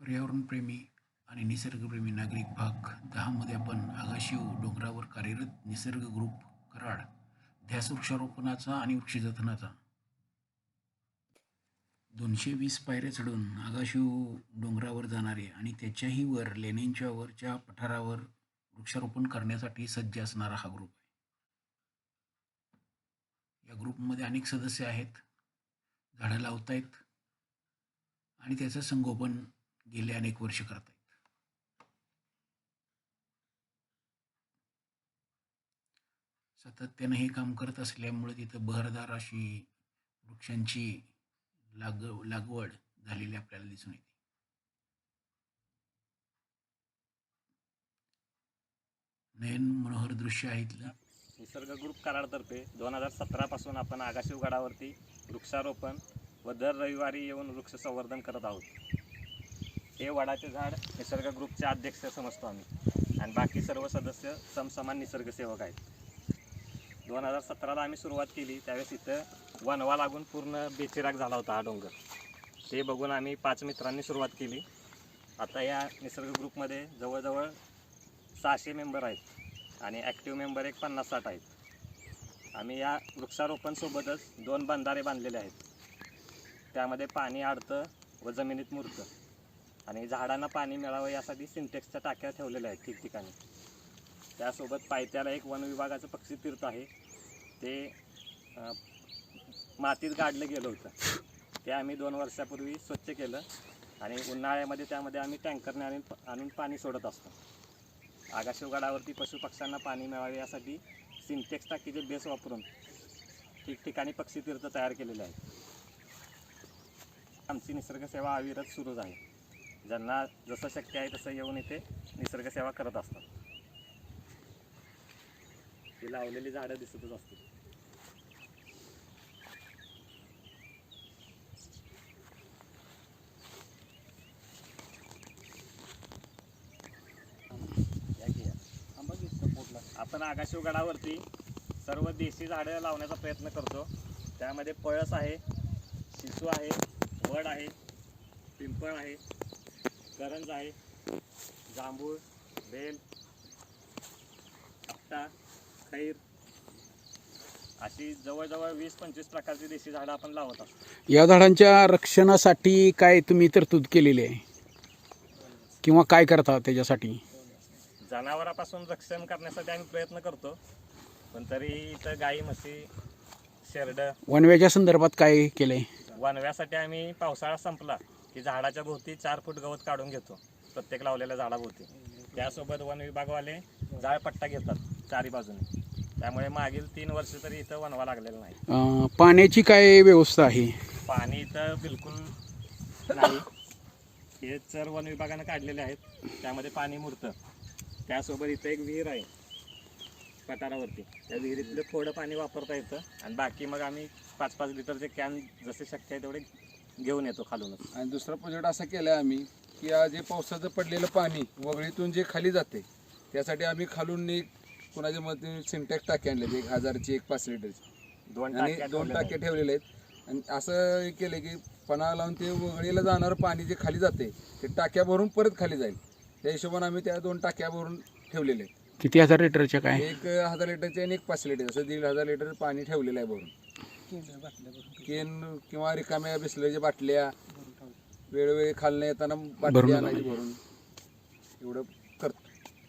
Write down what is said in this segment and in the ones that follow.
पर्यावरणप्रेमी आणि निसर्गप्रेमी नागरिक भाग. दहामध्ये आपण आगाशिव डोंगरावर कार्यरत निसर्ग ग्रुप कराड. ध्यास वृक्षारोपणाचा आणि वृक्षजतनाचा. दोनशे वीस पायऱ्या चढून आगाशिव डोंगरावर जाणारे आणि त्याच्याही वर लेण्यांच्या वरच्या पठारावर वृक्षारोपण करण्यासाठी सज्ज असणारा हा ग्रुप आहे. या ग्रुपमध्ये अनेक सदस्य आहेत. झाडं लावतायत. आणि त्याचं संगोपन गेले अनेक वर्ष करतायत सातत्यानं हे काम करत असल्यामुळे तिथं बहरदार अशी वृक्षांची लाग लागवड झालेली आपल्याला दिसून येते. नयन मनोहर दृश्य आहे इथलं. निसर्ग ग्रुप कराडतर्फे दोन हजार सतरा पासून आपण आगाशिव गडावरती वृक्षारोपण व दर रविवारी येऊन वृक्ष संवर्धन करत आहोत. हे वडाचे झाड निसर्ग ग्रुपचे अध्यक्ष समजतो आम्ही. आणि बाकी सर्व सदस्य समसमान निसर्गसेवक आहेत. दोन हजार सतराला आम्ही सुरुवात केली त्यावेळेस इथं वनवा लागून पूर्ण बेचिराग झाला होता हा डोंगर. ते बघून आम्ही पाच मित्रांनी सुरुवात केली. आता या निसर्ग ग्रुपमध्ये जवळजवळ सहाशे मेंबर आहेत आणि ॲक्टिव्ह मेंबर एक पन्नास साठ आहेत. आम्ही या वृक्षारोपणसोबतच दोन बंधारे बांधलेले आहेत. त्यामध्ये पाणी अडतं व जमिनीत मुरतं. आणि झाडांना पाणी मिळावं यासाठी सिंटेक्सच्या टाक्या ठेवलेल्या आहेत ठिकठिकाणी. त्यासोबत पायथ्याला एक वन विभागाचं पक्षी तीर्थ आहे. ते मातीत गाडलं गेलं होतं. ते आम्ही दोन वर्षापूर्वी स्वच्छ केलं आणि उन्हाळ्यामध्ये त्यामध्ये आम्ही टँकरने आणून आणून पाणी सोडत असतो. आगाशिवगडावरती पशुपक्ष्यांना पाणी मिळावे यासाठी सिंटेक्स टाकीचे बेस वापरून ठिकठिकाणी पक्षी तीर्थ तयार केलेले आहेत. आमची निसर्गसेवा अविरत सुरूच आहे. ज्यांना जसं शक्य आहे तसं येऊन इथे निसर्गसेवा करत असतात. ती लावलेली झाडं दिसतच असतील. या की या. आपण आकाशिवगडावरती सर्व देशी झाडं लावण्याचा प्रयत्न करतो. त्यामध्ये पळस आहे शिसू आहे वड आहे पिंपळ आहे करंज आहे. जांभूळ बेल आपटा खैर अशी जवळजवळ वीस पंचवीस प्रकारची देशी झाडं आपण लावत असतो या झाडांच्या रक्षणासाठी काय तुम्ही तरतूद केलेली आहे? किंवा काय करता त्याच्यासाठी? जनावरापासून रक्षण करण्यासाठी आम्ही प्रयत्न करतो पण तरी इथं गाई म्हशी शेरडं वनव्याच्या संदर्भात काय केलंय? वनव्यासाठी आम्ही पावसाळा संपला. की झाडाच्या भोवती चार फूट गवत काढून घेतो. प्रत्येक लावलेल्या झाडाभोवती. त्यासोबत वन विभागवाले जाळपट्टा घेतात चारी बाजूने. त्यामुळे मागील तीन वर्ष तरी इथं वनवा लागलेला नाही. अं, पाण्याची काय व्यवस्था आहे? पाणी इथं बिलकुल नाही. हे चर वन विभागानं काढलेले आहेत. त्यामध्ये पाणी मुरतं. त्यासोबत इथं एक विहीर आहे पठारावरती. त्या विहिरीतलं थोडं पाणी वापरता येतं. आणि बाकी मग आम्ही पाच पाच लिटरचे कॅन जसे शक्य आहे तेवढे घेऊन येतो खालूनच. आणि दुसरा प्रोजेक्ट असा केला आम्ही की या जे पावसाचं पडलेलं पाणी वगळीतून जे खाली जाते त्यासाठी आम्ही खालून एक कोणाच्या मध्ये सिंटॅक्स टाके आणले एक हजारची एक पाच लिटरची. दोन आणि टाक्या दोन टाके ठेवलेले आहेत. आणि असं हे केलं की पणा लावून ते वगळीला जाणारं पाणी जे खाली जाते ते टाक्या भरून परत खाली जाईल. त्या हिशोबाने आम्ही त्या दोन टाक्या भरून ठेवलेले आहेत. किती हजार लिटरच्या काय? एक हजार लिटरचे आणि एक पाच लिटर असं दीड हजार लिटर पाणी ठेवलेलं आहे भरून. केन किंवा रिकाम्या बिसलेच्या बाटल्या वेळोवेळी खालनं येताना भरून बाटल्या आणायची भरून. एवढं करतो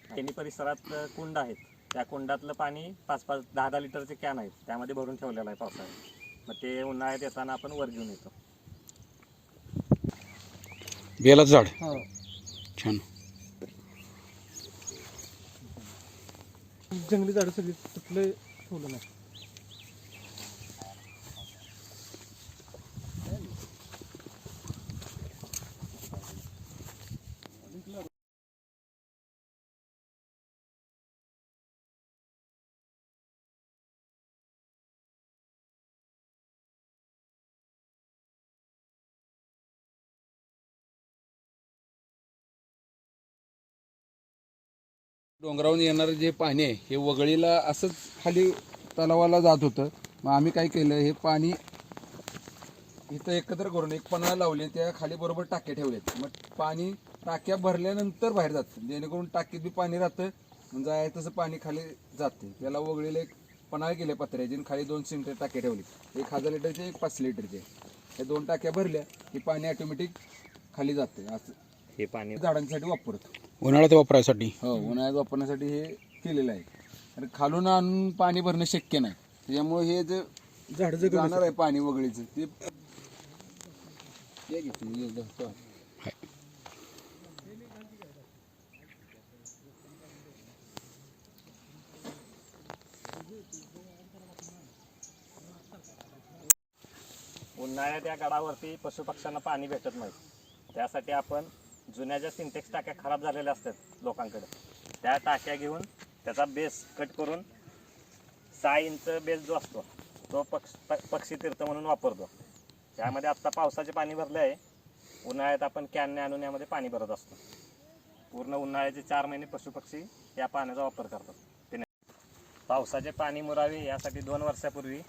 त्यांनी परिसरात कुंड आहेत. त्या कुंडातलं पाणी पाच पाच दहा दहा लिटरचे कॅन आहेत. त्यामध्ये भरून ठेवलेलं आहे पावसाळ्यात. मग ते उन्हाळ्यात येताना आपण वर घेऊन येतो. बेलाचं झाड. छान. जंगली झाडं सगळी कुठलं ठेवलं नाही. डोंगरावरून येणारं जे पाणी आहे हे वगळीला असंच खाली तलावाला जात होतं. मग आम्ही काय केलं हे पाणी इथं एकत्र करून एक पन्हाळा लावले त्या खाली बरोबर टाके ठेवलेत. मग पाणी टाक्या भरल्यानंतर बाहेर जातं. जेणेकरून टाकीत बी पाणी राहतं म्हणजे जाय तसं पाणी खाली जाते. त्याला वगळीला एक पन्हाळा केले पत्र्याचे आणि खाली दोन सिंटर टाके ठेवले. एक हजार लिटरचे एक पाच लिटरचे. हे दोन टाक्या भरल्या की पाणी ऑटोमॅटिक खाली जाते. असं हे पाणी झाडांसाठी वापरतो. उन्हाळ्यात वापरायसाठी? हो उन्हाळ्यात वापरण्यासाठी हे केलेलं आहे. आणि खालून आणून पाणी भरणं शक्य नाही. त्याच्यामुळे हे जे झाड जाणार आहे पाणी वगळीचं ते हे हे. उन्हाळ्यात या गडावरती पशुपक्ष्यांना पाणी भेटत नाही. त्यासाठी आपण जुन्या ज्या सिंटेक्स टाक्या खराब झालेल्या असतात लोकांकडे त्या टाक्या घेऊन त्याचा बेस कट करून सहा इंच बेस जो असतो तो पक्ष प- पक्षी तीर्थ म्हणून वापरतो. त्यामध्ये आत्ता पावसाचे पाणी भरले आहे. उन्हाळ्यात आपण कॅनने आणून यामध्ये पाणी भरत असतो. पूर्ण उन्हाळ्याचे चार महिने पशुपक्षी या पाण्याचा वापर करतात. पिण्या पावसाचे पाणी मुरावे यासाठी दोन वर्षापूर्वी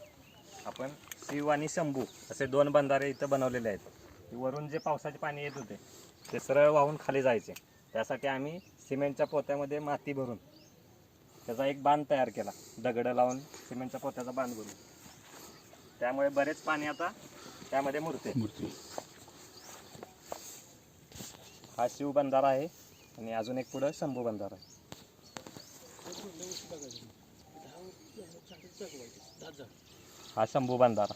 आपण शिव आणि शंभू असे दोन बंधारे इथं बनवलेले आहेत. वरून जे पावसाचे पाणी येत होते ते सरळ वाहून खाली जायचे. त्यासाठी आम्ही सिमेंटच्या पोत्यामध्ये माती भरून त्याचा एक बांध तयार केला. दगडं लावून सिमेंटच्या पोत्याचा बांध भरून. त्यामुळे बरेच पाणी आता त्यामध्ये मुरते. हा शिव बंधारा आहे आणि अजून एक पुढं शंभू बंधारा आहे. हा शंभू बंधारा.